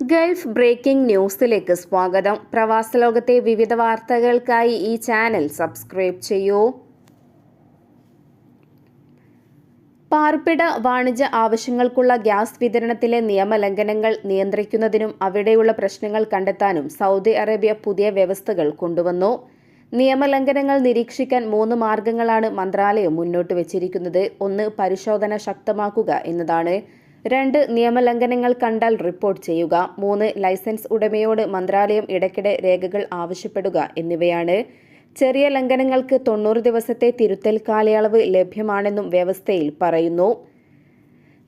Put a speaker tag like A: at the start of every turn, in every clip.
A: Gulf breaking ന്യൂസിലേക്ക് സ്വാഗതം. പ്രവാസ ലോകത്തെ വിവിധ വാർത്തകൾക്കായി ഈ ചാനൽ സബ്സ്ക്രൈബ് ചെയ്യൂ. പാർപ്പിട വാണിജ്യ ആവശ്യങ്ങൾക്കുള്ള ഗ്യാസ് വിതരണത്തിലെ നിയമലംഘനങ്ങൾ നിയന്ത്രിക്കുന്നതിനും അവിടെയുള്ള പ്രശ്നങ്ങൾ കണ്ടെത്താനും സൗദി അറേബ്യ പുതിയ വ്യവസ്ഥകൾ കൊണ്ടുവന്നു. നിയമലംഘനങ്ങൾ നിരീക്ഷിക്കാൻ മൂന്ന് മാർഗങ്ങളാണ് മന്ത്രാലയം മുന്നോട്ട് വച്ചിരിക്കുന്നത്. ഒന്ന് പരിശോധന ശക്തമാക്കുക എന്നതാണ്. രണ്ട് നിയമലംഘനങ്ങൾ കണ്ടാൽ റിപ്പോർട്ട് ചെയ്യുക. മൂന്ന് ലൈസൻസ് ഉടമയോട് മന്ത്രാലയം ഇടയ്ക്കിടെ രേഖകൾ ആവശ്യപ്പെടുക എന്നിവയാണ്. ചെറിയ ലംഘനങ്ങൾക്ക് തൊണ്ണൂറ് ദിവസത്തെ തിരുത്തൽ കാലയളവ് ലഭ്യമാണെന്നും വ്യവസ്ഥയിൽ പറയുന്നു.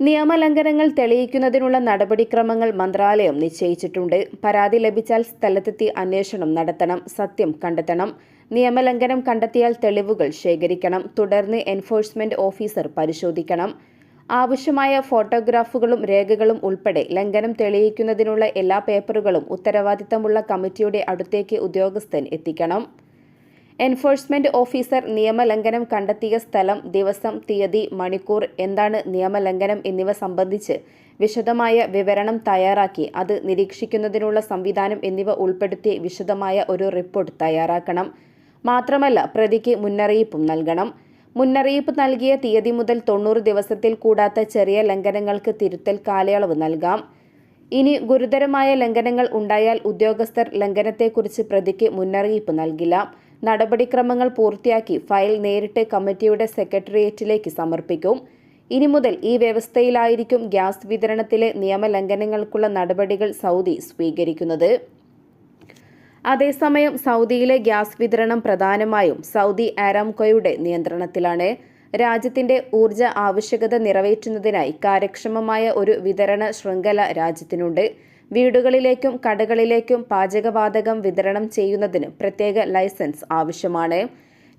A: നിയമലംഘനങ്ങൾ തെളിയിക്കുന്നതിനുള്ള നടപടിക്രമങ്ങൾ മന്ത്രാലയം നിശ്ചയിച്ചിട്ടുണ്ട്. പരാതി ലഭിച്ചാൽ സ്ഥലത്തെത്തി അന്വേഷണം നടത്തണം സത്യം കണ്ടെത്തണം. നിയമലംഘനം കണ്ടെത്തിയാൽ തെളിവുകൾ ശേഖരിക്കണം. തുടർന്ന് എൻഫോഴ്സ്മെന്റ് ഓഫീസർ പരിശോധിക്കണം. ആവശ്യമായ ഫോട്ടോഗ്രാഫുകളും രേഖകളും ഉൾപ്പെടെ ലംഘനം തെളിയിക്കുന്നതിനുള്ള എല്ലാ പേപ്പറുകളും ഉത്തരവാദിത്തമുള്ള കമ്മിറ്റിയുടെ അടുത്തേക്ക് ഉദ്യോഗസ്ഥൻ എത്തിക്കണം. എൻഫോഴ്സ്മെന്റ് ഓഫീസർ നിയമലംഘനം കണ്ടെത്തിയ സ്ഥലം ദിവസം തീയതി മണിക്കൂർ എന്താണ് നിയമലംഘനം എന്നിവ സംബന്ധിച്ച് വിശദമായ വിവരണം തയ്യാറാക്കി അത് നിരീക്ഷിക്കുന്നതിനുള്ള സംവിധാനം എന്നിവ ഉൾപ്പെടുത്തി വിശദമായ ഒരു റിപ്പോർട്ട് തയ്യാറാക്കണം. മാത്രമല്ല പ്രതിക്ക് മുന്നറിയിപ്പും നൽകണം. മുന്നറിയിപ്പ് നൽകിയ തീയതി മുതൽ തൊണ്ണൂറ് ദിവസത്തിൽ കൂടാത്ത ചെറിയ ലംഘനങ്ങൾക്ക് തിരുത്തൽ കാലയളവ് നൽകാം. ഇനി ഗുരുതരമായ ലംഘനങ്ങൾ ഉണ്ടായാൽ ഉദ്യോഗസ്ഥർ ലംഘനത്തെക്കുറിച്ച് പ്രതിക്ക് മുന്നറിയിപ്പ് നൽകില്ല. നടപടിക്രമങ്ങൾ പൂർത്തിയാക്കി ഫയൽ നേരിട്ട് കമ്മിറ്റിയുടെ സെക്രട്ടേറിയറ്റിലേക്ക് സമർപ്പിക്കും. ഇനി മുതൽ ഈ വ്യവസ്ഥയിലായിരിക്കും ഗ്യാസ് വിതരണത്തിലെ നിയമലംഘനങ്ങൾക്കുള്ള നടപടികൾ സൗദി സ്വീകരിക്കുന്നത്. അതേസമയം സൗദിയിലെ ഗ്യാസ് വിതരണം പ്രധാനമായും സൗദി ആരാംകോയുടെ നിയന്ത്രണത്തിലാണ്. രാജ്യത്തിന്റെ ഊർജ ആവശ്യകത നിറവേറ്റുന്നതിനായി കാര്യക്ഷമമായ ഒരു വിതരണ ശൃംഖല രാജ്യത്തിനുണ്ട്. വീടുകളിലേക്കും കടകളിലേക്കും പാചകവാതകം വിതരണം ചെയ്യുന്നതിന് പ്രത്യേക ലൈസൻസ് ആവശ്യമാണ്.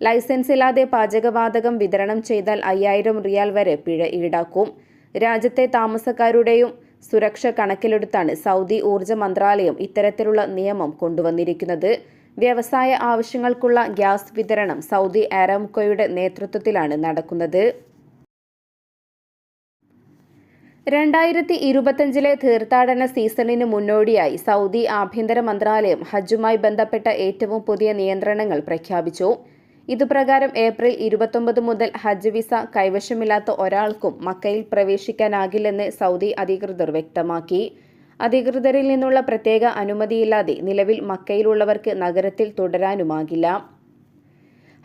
A: ലൈസൻസ് ഇല്ലാതെ പാചകവാതകം വിതരണം ചെയ്താൽ അയ്യായിരം റിയാൽ വരെ പിഴ ഈടാക്കും. രാജ്യത്തെ താമസക്കാരുടെയും സുരക്ഷ കണക്കിലെടുത്താണ് സൗദി ഊർജ മന്ത്രാലയം ഇത്തരത്തിലുള്ള നിയമം കൊണ്ടുവന്നിരിക്കുന്നത്. വ്യവസായ ആവശ്യങ്ങൾക്കുള്ള ഗ്യാസ് വിതരണം സൗദി ആരാംകോയുടെ നേതൃത്വത്തിലാണ് നടക്കുന്നത്. രണ്ടായിരത്തി ഇരുപത്തഞ്ചിലെ തീർത്ഥാടന സീസണിന് മുന്നോടിയായി സൗദി ആഭ്യന്തര മന്ത്രാലയം ഹജ്ജുമായി ബന്ധപ്പെട്ട ഏറ്റവും പുതിയ നിയന്ത്രണങ്ങൾ പ്രഖ്യാപിച്ചു. ഇതുപ്രകാരം ഏപ്രിൽ ഇരുപത്തൊമ്പത് മുതൽ ഹജ്ജ് വിസ കൈവശമില്ലാത്ത ഒരാൾക്കും മക്കയിൽ പ്രവേശിക്കാനാകില്ലെന്ന് സൗദി അധികൃതർ വ്യക്തമാക്കി. അധികൃതരിൽ നിന്നുള്ള പ്രത്യേക അനുമതിയില്ലാതെ നിലവിൽ മക്കയിലുള്ളവർക്ക് നഗരത്തിൽ തുടരാനുമാകില്ല.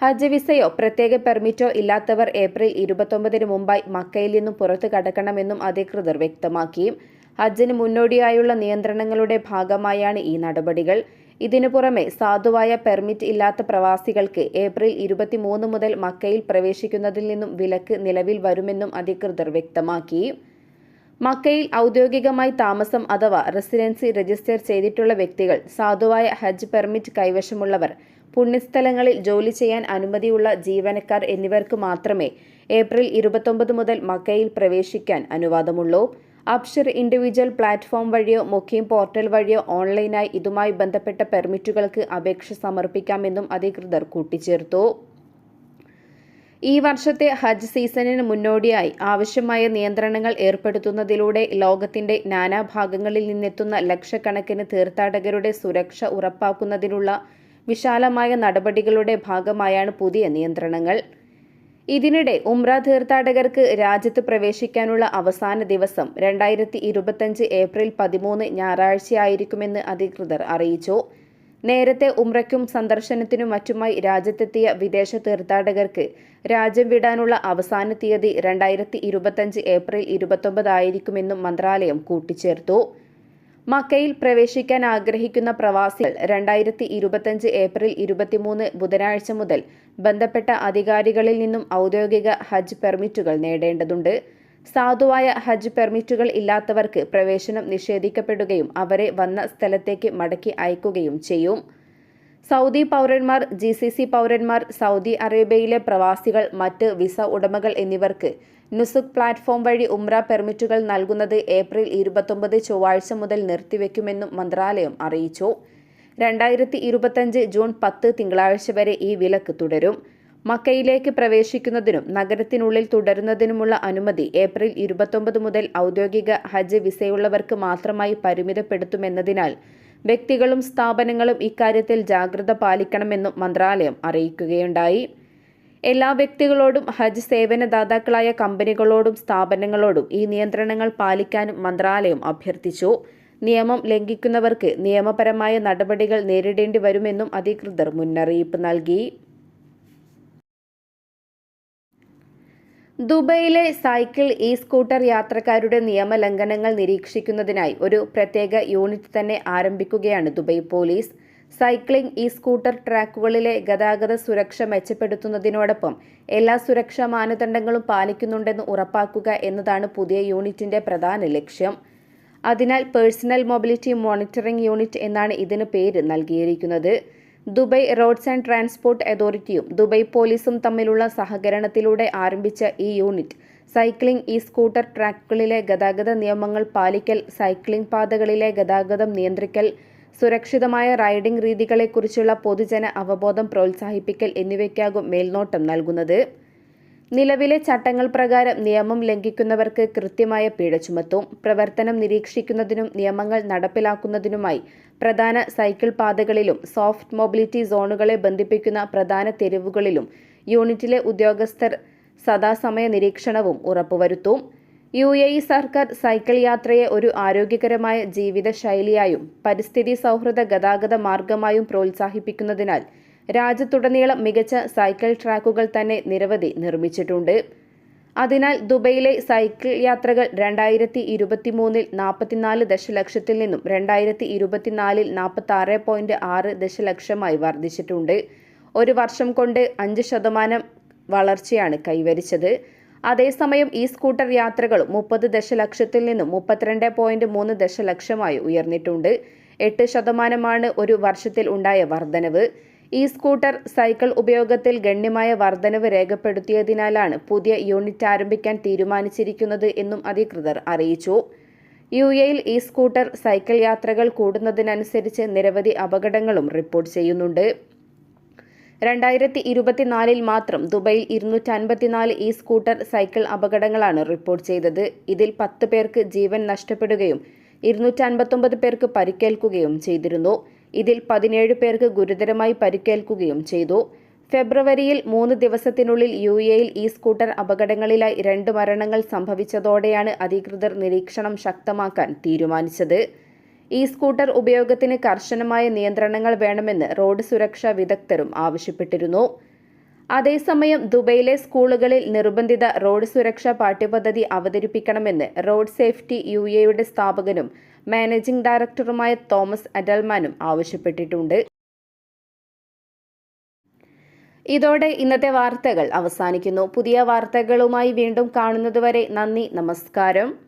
A: ഹജ്ജ് വിസയോ പ്രത്യേക പെർമിറ്റോ ഇല്ലാത്തവർ ഏപ്രിൽ ഇരുപത്തൊമ്പതിന് മുമ്പായി മക്കയിൽ നിന്നും പുറത്തു കടക്കണമെന്നും അധികൃതർ വ്യക്തമാക്കി. ഹജ്ജിന് മുന്നോടിയായുള്ള നിയന്ത്രണങ്ങളുടെ ഭാഗമായാണ് ഈ നടപടികൾ. ഇതിനു പുറമെ സാധുവായ പെർമിറ്റ് ഇല്ലാത്ത പ്രവാസികൾക്ക് ഏപ്രിൽ ഇരുപത്തിമൂന്ന് മുതൽ മക്കയിൽ പ്രവേശിക്കുന്നതിൽ നിന്നും വിലക്ക് നിലവിൽ വരുമെന്നും അധികൃതർ വ്യക്തമാക്കി. മക്കയിൽ ഔദ്യോഗികമായി താമസം അഥവാ റെസിഡൻസി രജിസ്റ്റർ ചെയ്തിട്ടുള്ള വ്യക്തികൾ സാധുവായ ഹജ്ജ് പെർമിറ്റ് കൈവശമുള്ളവർ പുണ്യസ്ഥലങ്ങളിൽ ജോലി ചെയ്യാൻ അനുമതിയുള്ള ജീവനക്കാർ എന്നിവർക്ക് മാത്രമേ ഏപ്രിൽ ഇരുപത്തൊമ്പത് മുതൽ മക്കയിൽ പ്രവേശിക്കാൻ അനുവാദമുള്ളൂ. അബ്ഷർ ഇൻഡിവിജ്വൽ പ്ലാറ്റ്ഫോം വഴിയോ മുഖ്യം പോർട്ടൽ വഴിയോ ഓൺലൈനായി ഇതുമായി ബന്ധപ്പെട്ട പെർമിറ്റുകൾക്ക് അപേക്ഷ സമർപ്പിക്കാമെന്നും അധികൃതർ കൂട്ടിച്ചേർത്തു. ഈ വർഷത്തെ ഹജ്ജ് സീസണിന് മുന്നോടിയായി ആവശ്യമായ നിയന്ത്രണങ്ങൾ ഏർപ്പെടുത്തുന്നതിലൂടെ ലോകത്തിന്റെ നാനാഭാഗങ്ങളിൽ നിന്നെത്തുന്ന ലക്ഷക്കണക്കിന് തീർത്ഥാടകരുടെ സുരക്ഷ ഉറപ്പാക്കുന്നതിനുള്ള വിശാലമായ നടപടികളുടെ ഭാഗമായാണ് പുതിയ നിയന്ത്രണങ്ങൾ. ഇതിനിടെ ഉംറ തീർത്ഥാടകർക്ക് രാജ്യത്ത് പ്രവേശിക്കാനുള്ള അവസാന ദിവസം രണ്ടായിരത്തി ഇരുപത്തഞ്ച് ഏപ്രിൽ പതിമൂന്ന് ഞായറാഴ്ചയായിരിക്കുമെന്ന് അധികൃതർ അറിയിച്ചു. നേരത്തെ ഉംറയ്ക്കും സന്ദർശനത്തിനും മറ്റുമായി രാജ്യത്തെത്തിയ വിദേശ തീർത്ഥാടകർക്ക് രാജ്യം വിടാനുള്ള അവസാന തീയതി രണ്ടായിരത്തി ഇരുപത്തഞ്ച് ഏപ്രിൽ ഇരുപത്തൊമ്പതായിരിക്കുമെന്നും മന്ത്രാലയം കൂട്ടിച്ചേർത്തു. മക്കയിൽ പ്രവേശിക്കാൻ ആഗ്രഹിക്കുന്ന പ്രവാസികൾ രണ്ടായിരത്തി ഇരുപത്തഞ്ച് ഏപ്രിൽ ഇരുപത്തിമൂന്ന് ബുധനാഴ്ച മുതൽ ബന്ധപ്പെട്ട അധികാരികളിൽ നിന്നും ഔദ്യോഗിക ഹജ്ജ് പെർമിറ്റുകൾ നേടേണ്ടതുണ്ട്. സാധുവായ ഹജ്ജ് പെർമിറ്റുകൾ ഇല്ലാത്തവർക്ക് പ്രവേശനം നിഷേധിക്കപ്പെടുകയും അവരെ വന്ന സ്ഥലത്തേക്ക് മടക്കി അയക്കുകയും ചെയ്യും. സൗദി പൗരന്മാർ ജി സി സി പൗരന്മാർ സൗദി അറേബ്യയിലെ പ്രവാസികൾ മറ്റ് വിസ ഉടമകൾ എന്നിവർക്ക് നുസുക് പ്ലാറ്റ്ഫോം വഴി ഉംറ പെർമിറ്റുകൾ നൽകുന്നത് ഏപ്രിൽ ഇരുപത്തൊമ്പത് ചൊവ്വാഴ്ച മുതൽ നിർത്തിവെക്കുമെന്നും മന്ത്രാലയം അറിയിച്ചു. രണ്ടായിരത്തി ഇരുപത്തഞ്ച് ജൂൺ പത്ത് തിങ്കളാഴ്ച വരെ ഈ വിലക്ക് തുടരും. മക്കയിലേക്ക് പ്രവേശിക്കുന്നതിനും നഗരത്തിനുള്ളിൽ തുടരുന്നതിനുമുള്ള അനുമതി ഏപ്രിൽ ഇരുപത്തൊമ്പത് മുതൽ ഔദ്യോഗിക ഹജ്ജ് വിസയുള്ളവർക്ക് മാത്രമായി പരിമിതപ്പെടുത്തുമെന്നതിനാൽ വ്യക്തികളും സ്ഥാപനങ്ങളും ഇക്കാര്യത്തിൽ ജാഗ്രത പാലിക്കണമെന്നും മന്ത്രാലയം അറിയിക്കുകയുണ്ടായി. എല്ലാ വ്യക്തികളോടും ഹജ്ജ് സേവനദാതാക്കളായ കമ്പനികളോടും സ്ഥാപനങ്ങളോടും ഈ നിയന്ത്രണങ്ങൾ പാലിക്കാനും മന്ത്രാലയം അഭ്യർത്ഥിച്ചു. നിയമം ലംഘിക്കുന്നവർക്ക് നിയമപരമായ നടപടികൾ നേരിടേണ്ടി വരുമെന്നും അധികൃതർ മുന്നറിയിപ്പ് നൽകി. ദുബൈയിലെ സൈക്കിൾ ഇ സ്കൂട്ടർ യാത്രക്കാരുടെ നിയമലംഘനങ്ങൾ നിരീക്ഷിക്കുന്നതിനായി ഒരു പ്രത്യേക യൂണിറ്റ് തന്നെ ആരംഭിക്കുകയാണ് Dubai police. Cycling e scooter ട്രാക്കുകളിലെ ഗതാഗത സുരക്ഷ മെച്ചപ്പെടുത്തുന്നതിനോടൊപ്പം എല്ലാ സുരക്ഷാ മാനദണ്ഡങ്ങളും പാലിക്കുന്നുണ്ടെന്ന് ഉറപ്പാക്കുക എന്നതാണ് പുതിയ യൂണിറ്റിന്റെ പ്രധാന ലക്ഷ്യം. അതിനാൽ പേഴ്സണൽ മൊബിലിറ്റി മോണിറ്ററിംഗ് യൂണിറ്റ് എന്നാണ് ഇതിന് പേര് നൽകിയിരിക്കുന്നത്. ദുബൈ റോഡ്സ് ആൻഡ് ട്രാൻസ്പോർട്ട് അതോറിറ്റിയും ദുബൈ പോലീസും തമ്മിലുള്ള സഹകരണത്തിലൂടെ ആരംഭിച്ച ഈ യൂണിറ്റ്. സൈക്ലിംഗ് ഈ സ്കൂട്ടർ ട്രാക്കുകളിലെ ഗതാഗത നിയമങ്ങൾ പാലിക്കൽ സൈക്ലിംഗ് പാതകളിലെ ഗതാഗതം നിയന്ത്രിക്കൽ സുരക്ഷിതമായ റൈഡിംഗ് രീതികളെക്കുറിച്ചുള്ള പൊതുജന അവബോധം പ്രോത്സാഹിപ്പിക്കൽ എന്നിവയ്ക്കാകും മേൽനോട്ടം നൽകുന്നത്. നിലവിലെ ചട്ടങ്ങൾ പ്രകാരം നിയമം ലംഘിക്കുന്നവർക്ക് കൃത്യമായ പിഴ ചുമത്തും പ്രവർത്തനം നിരീക്ഷിക്കുന്നതിനും നിയമങ്ങൾ നടപ്പിലാക്കുന്നതിനുമായി പ്രധാന സൈക്കിൾ പാതകളിലും സോഫ്റ്റ് മൊബിലിറ്റി സോണുകളെ ബന്ധിപ്പിക്കുന്ന പ്രധാന തെരുവുകളിലും യൂണിറ്റിലെ ഉദ്യോഗസ്ഥർ സദാസമയ നിരീക്ഷണവും ഉറപ്പുവരുത്തും. യു എ ഇ സർക്കാർ സൈക്കിൾ യാത്രയെ ഒരു ആരോഗ്യകരമായ ജീവിതശൈലിയായും പരിസ്ഥിതി സൗഹൃദ ഗതാഗത മാർഗമായും പ്രോത്സാഹിപ്പിക്കുന്നതിനാൽ രാജ്യത്തുടനീളം മികച്ച സൈക്കിൾ ട്രാക്കുകൾ തന്നെ നിരവധി നിർമ്മിച്ചിട്ടുണ്ട്. അതിനാൽ ദുബൈയിലെ സൈക്കിൾ യാത്രകൾ രണ്ടായിരത്തി ഇരുപത്തി മൂന്നിൽ നാൽപ്പത്തിനാല് ദശലക്ഷത്തിൽ നിന്നും രണ്ടായിരത്തി ഇരുപത്തിനാലിൽ നാൽപ്പത്തി ആറ് പോയിന്റ് ആറ് ദശലക്ഷമായി വർദ്ധിച്ചിട്ടുണ്ട്. ഒരു വർഷം കൊണ്ട് അഞ്ച് ശതമാനം വളർച്ചയാണ് കൈവരിച്ചത്. അതേസമയം ഈ സ്കൂട്ടർ യാത്രകൾ മുപ്പത് ദശലക്ഷത്തിൽ നിന്നും മുപ്പത്തിരണ്ട് പോയിന്റ് മൂന്ന് ദശലക്ഷമായി ഉയർന്നിട്ടുണ്ട്. എട്ട് ശതമാനമാണ് ഒരു വർഷത്തിൽ ഉണ്ടായ വർധനവ്. ഈ സ്കൂട്ടർ സൈക്കിൾ ഉപയോഗത്തിൽ ഗണ്യമായ വർധനവ് രേഖപ്പെടുത്തിയതിനാലാണ് പുതിയ യൂണിറ്റ് ആരംഭിക്കാൻ തീരുമാനിച്ചിരിക്കുന്നത് എന്നും അധികൃതർ അറിയിച്ചു. യു എയിൽ ഈ സ്കൂട്ടർ സൈക്കിൾ യാത്രകൾ കൂടുന്നതിനനുസരിച്ച് നിരവധി അപകടങ്ങളും റിപ്പോർട്ട് ചെയ്യുന്നുണ്ട്. രണ്ടായിരത്തി ഇരുപത്തിനാലിൽ മാത്രം ദുബൈയിൽ ഇരുന്നൂറ്റി അൻപത്തിനാല് ഈ സ്കൂട്ടർ സൈക്കിൾ അപകടങ്ങളാണ് റിപ്പോർട്ട് ചെയ്തത്. ഇതിൽ പത്ത് പേർക്ക് ജീവൻ നഷ്ടപ്പെടുകയും ഇരുന്നൂറ്റി അൻപത്തൊമ്പത് പേർക്ക് പരിക്കേൽക്കുകയും ചെയ്തിരുന്നു. ഇതിൽ പതിനേഴ് പേർക്ക് ഗുരുതരമായി പരിക്കേൽക്കുകയും ചെയ്തു. ഫെബ്രുവരിയിൽ മൂന്ന് ദിവസത്തിനുള്ളിൽ യു എയിൽ ഈ സ്കൂട്ടർ അപകടങ്ങളിലായി രണ്ട് മരണങ്ങൾ സംഭവിച്ചതോടെയാണ് അധികൃതർ നിരീക്ഷണം ശക്തമാക്കാൻ തീരുമാനിച്ചത്. ഈ സ്കൂട്ടർ ഉപയോഗത്തിന് കർശനമായ നിയന്ത്രണങ്ങൾ വേണമെന്ന് റോഡ് സുരക്ഷാ വിദഗ്ധരും ആവശ്യപ്പെട്ടിരുന്നു. അതേസമയം ദുബൈയിലെ സ്കൂളുകളിൽ നിർബന്ധിത റോഡ് സുരക്ഷാ പാഠ്യപദ്ധതി അവതരിപ്പിക്കണമെന്ന് റോഡ് സേഫ്റ്റി യു എയുടെ സ്ഥാപകനും മാനേജിംഗ് ഡയറക്ടറുമായ തോമസ് അഡൽമാനും ആവശ്യപ്പെട്ടിട്ടുണ്ട്. ഇതോടെ ഇന്നത്തെ വാർത്തകൾ അവസാനിക്കുന്നു. പുതിയ വാർത്തകളുമായി വീണ്ടും കാണുന്നതുവരെ നന്ദി നമസ്കാരം.